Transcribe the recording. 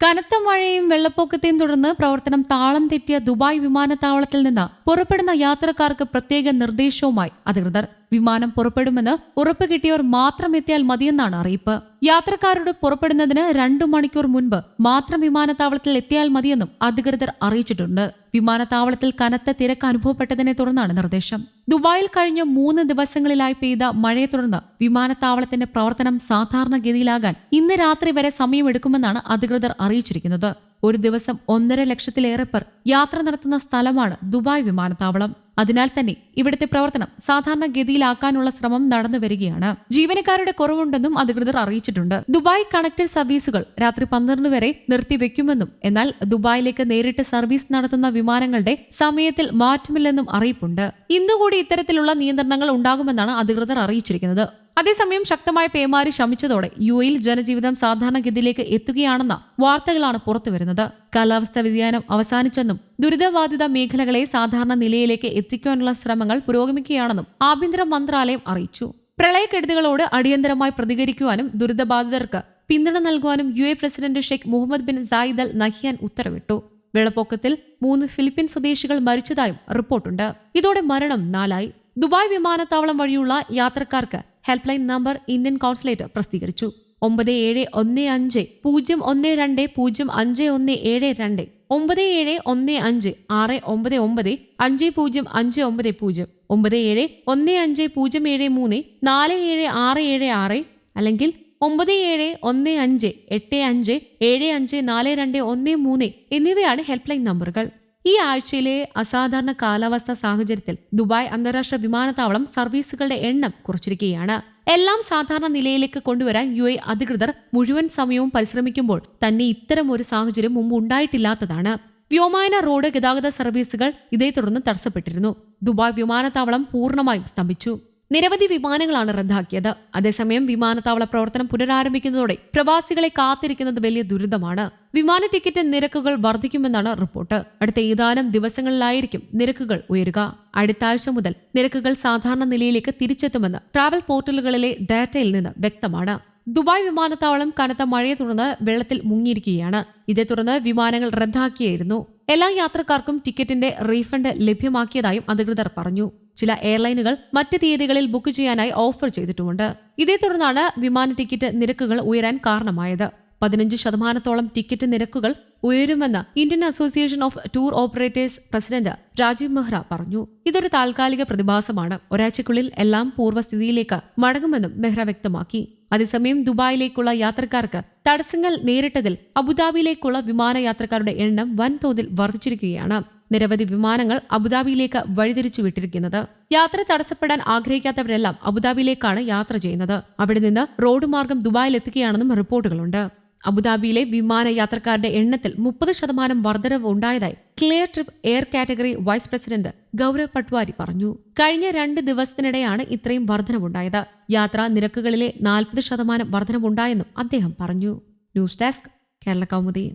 കനത്ത മഴയും വെള്ളപ്പൊക്കത്തെയും തുടർന്ന് പ്രവർത്തനം താളം തെറ്റിയ ദുബായ് വിമാനത്താവളത്തിൽ നിന്ന് പുറപ്പെടുന്ന യാത്രക്കാർക്ക് പ്രത്യേക നിർദ്ദേശവുമായി അധികൃതർ. വിമാനം പുറപ്പെടുമെന്ന് ഉറപ്പ് കിട്ടിയവർ മാത്രം എത്തിയാൽ മതിയെന്നാണ് അറിയിപ്പ്. യാത്രക്കാരോട് പുറപ്പെടുന്നതിന് രണ്ടു മണിക്കൂർ മുൻപ് മാത്രം വിമാനത്താവളത്തിൽ എത്തിയാൽ മതിയെന്നും അധികൃതർ അറിയിച്ചിട്ടുണ്ട്. വിമാനത്താവളത്തിൽ കനത്ത തിരക്ക് അനുഭവപ്പെട്ടതിനെ തുടർന്നാണ് നിർദ്ദേശം. ദുബായിൽ കഴിഞ്ഞ മൂന്ന് ദിവസങ്ങളിലായി പെയ്ത മഴയെ തുടർന്ന് വിമാനത്താവളത്തിന്റെ പ്രവർത്തനം സാധാരണഗതിയിലാകാൻ ഇന്ന് രാത്രി വരെ സമയമെടുക്കുമെന്നാണ് അധികൃതർ അറിയിച്ചിരിക്കുന്നത്. ഒരു ദിവസം ഒന്നര ലക്ഷത്തിലേറെ പേർ യാത്ര നടത്തുന്ന സ്ഥലമാണ് ദുബായ് വിമാനത്താവളം. അതിനാൽ തന്നെ ഇവിടുത്തെ പ്രവർത്തനം സാധാരണ ഗതിയിലാക്കാനുള്ള ശ്രമം നടന്നു വരികയാണ്. ജീവനക്കാരുടെ കുറവുണ്ടെന്നും അധികൃതർ അറിയിച്ചിട്ടുണ്ട്. ദുബായ് കണക്റ്റഡ് സർവീസുകൾ രാത്രി പന്ത്രണ്ട് വരെ നിർത്തിവെക്കുമെന്നും എന്നാൽ ദുബായിലേക്ക് നേരിട്ട് സർവീസ് നടത്തുന്ന വിമാനങ്ങളുടെ സമയത്തിൽ മാറ്റമില്ലെന്നും അറിയിപ്പുണ്ട്. ഇന്നുകൂടി ഇത്തരത്തിലുള്ള നിയന്ത്രണങ്ങൾ ഉണ്ടാകുമെന്നാണ് അധികൃതർ അറിയിച്ചിരിക്കുന്നത്. അതേസമയം ശക്തമായ പേമാരി ശമിച്ചതോടെ യു എയിൽ ജനജീവിതം സാധാരണഗതിയിലേക്ക് എത്തുകയാണെന്ന വാർത്തകളാണ് പുറത്തുവരുന്നത്. കാലാവസ്ഥാ വ്യതിയാനം അവസാനിച്ചെന്നും ദുരിതബാധിത മേഖലകളെ സാധാരണ നിലയിലേക്ക് എത്തിക്കാനുള്ള ശ്രമങ്ങൾ പുരോഗമിക്കുകയാണെന്നും ആഭ്യന്തര മന്ത്രാലയം അറിയിച്ചു. പ്രളയക്കെടുതികളോട് അടിയന്തരമായി പ്രതികരിക്കുവാനും ദുരിതബാധിതർക്ക് പിന്തുണ നൽകുവാനും U A president Sheikh Mohammed bin Zayed Al Nahyan ഉത്തരവിട്ടു. വെള്ളപ്പൊക്കത്തിൽ മൂന്ന് ഫിലിപ്പീൻ സ്വദേശികൾ മരിച്ചതായും റിപ്പോർട്ടുണ്ട്. ഇതോടെ മരണം നാലായി. ദുബായ് വിമാനത്താവളം വഴിയുള്ള യാത്രക്കാർക്ക് help line number Indian consulate പ്രസിദ്ധീകരിച്ചു. ഒമ്പത് ഏഴ് ഒന്ന് അഞ്ച് പൂജ്യം ഒന്ന് രണ്ട് പൂജ്യം അഞ്ച് ഒന്ന് ഏഴ് രണ്ട്. ഒമ്പത് ഏഴ് ഒന്ന് അഞ്ച് ആറ് ഒമ്പത് ഒമ്പത് അഞ്ച് പൂജ്യം അഞ്ച് ഒമ്പത് പൂജ്യം. ഒമ്പത് ഏഴ് ഒന്ന് അഞ്ച് പൂജ്യം ഏഴ് മൂന്ന് നാല് ഏഴ് ആറ് ഏഴ് ആറ് അല്ലെങ്കിൽ ഒമ്പത് ഏഴ് ഒന്ന് അഞ്ച് എട്ട് അഞ്ച് ഏഴ് അഞ്ച് നാല് രണ്ട് ഒന്ന് മൂന്ന് എന്നിവയാണ് ഹെൽപ്പ് ലൈൻ നമ്പറുകൾ ഈ ആഴ്ചയിലെ അസാധാരണ കാലാവസ്ഥാ സാഹചര്യത്തിൽ ദുബായ് അന്താരാഷ്ട്ര വിമാനത്താവളം സർവീസുകളുടെ എണ്ണം കുറച്ചിരിക്കുകയാണ്. എല്ലാം സാധാരണ നിലയിലേക്ക് കൊണ്ടുവരാൻ യു എ അധികൃതർ മുഴുവൻ സമയവും പരിശ്രമിക്കുമ്പോൾ തന്നെ ഇത്തരം ഒരു സാഹചര്യം മുമ്പ് ഉണ്ടായിട്ടില്ലാത്തതാണ്. വ്യോമയാന റോഡ് ഗതാഗത സർവീസുകൾ ഇതേ തുടർന്ന് തടസ്സപ്പെട്ടിരുന്നു. ദുബായ് വിമാനത്താവളം പൂർണമായും സ്തംഭിച്ചു. നിരവധി വിമാനങ്ങളാണ് റദ്ദാക്കിയത്. അതേസമയം വിമാനത്താവള പ്രവർത്തനം പുനരാരംഭിക്കുന്നതോടെ പ്രവാസികളെ കാത്തിരിക്കുന്നത് വലിയ ദുരിതമാണ്. വിമാന ടിക്കറ്റ് നിരക്കുകൾ വർദ്ധിക്കുമെന്നാണ് റിപ്പോർട്ട്. അടുത്ത ഏതാനും ദിവസങ്ങളിലായിരിക്കും നിരക്കുകൾ ഉയരുക. അടുത്ത ആഴ്ച മുതൽ നിരക്കുകൾ സാധാരണ നിലയിലേക്ക് തിരിച്ചെത്തുമെന്ന് ട്രാവൽ പോർട്ടലുകളിലെ ഡാറ്റയിൽ നിന്ന് വ്യക്തമാണ്. ദുബായ് വിമാനത്താവളം കനത്ത മഴയെ തുടർന്ന് വെള്ളത്തിൽ മുങ്ങിയിരിക്കുകയാണ്. ഇതേ തുടർന്ന് വിമാനങ്ങൾ റദ്ദാക്കിയായിരുന്നു. എല്ലാ യാത്രക്കാർക്കും ടിക്കറ്റിന്റെ റീഫണ്ട് ലഭ്യമാക്കിയതായും അധികൃതർ പറഞ്ഞു. ചില എയർലൈനുകൾ മറ്റ് തീയതികളിൽ ബുക്ക് ചെയ്യാനായി ഓഫർ ചെയ്തിട്ടുമുണ്ട്. ഇതേ തുടർന്നാണ് വിമാന ടിക്കറ്റ് നിരക്കുകൾ ഉയരാൻ കാരണമായത്. പതിനഞ്ച് ശതമാനത്തോളം ടിക്കറ്റ് നിരക്കുകൾ ഉയരുമെന്ന് Indian Association of Tour Operators president Rajeev Mehra പറഞ്ഞു. ഇതൊരു താൽക്കാലിക പ്രതിഭാസമാണ്. ഒരാഴ്ചക്കുള്ളിൽ എല്ലാം പൂർവസ്ഥിതിയിലേക്ക് മടങ്ങുമെന്നും മെഹ്റ വ്യക്തമാക്കി. അതേസമയം ദുബായിലേക്കുള്ള യാത്രക്കാർക്ക് തടസ്സങ്ങൾ നേരിട്ടതിൽ അബുദാബിയിലേക്കുള്ള വിമാനയാത്രക്കാരുടെ എണ്ണം വൻതോതിൽ വർദ്ധിച്ചിരിക്കുകയാണ്. നിരവധി വിമാനങ്ങൾ അബുദാബിയിലേക്ക് വഴിതിരിച്ചു വിട്ടിരിക്കുന്നത്. യാത്ര തടസ്സപ്പെടാൻ ആഗ്രഹിക്കാത്തവരെല്ലാം അബുദാബിയിലേക്കാണ് യാത്ര ചെയ്യുന്നത്. അവിടെ നിന്ന് റോഡ് മാർഗം ദുബായിൽ എത്തുകയാണെന്നും റിപ്പോർട്ടുകളുണ്ട്. അബുദാബിയിലെ വിമാന യാത്രക്കാരുടെ എണ്ണത്തിൽ മുപ്പത് ശതമാനം വർധനവ് ഉണ്ടായതായി Cleartrip air category vice president Gaurav Patwari പറഞ്ഞു. കഴിഞ്ഞ രണ്ട് ദിവസത്തിനിടെയാണ് ഇത്രയും വർധനവുണ്ടായത്. യാത്രാ നിരക്കുകളിലെ നാൽപ്പത് ശതമാനം വർധനവുണ്ടായെന്നും അദ്ദേഹം പറഞ്ഞു. News desk Kerala Kaumudi.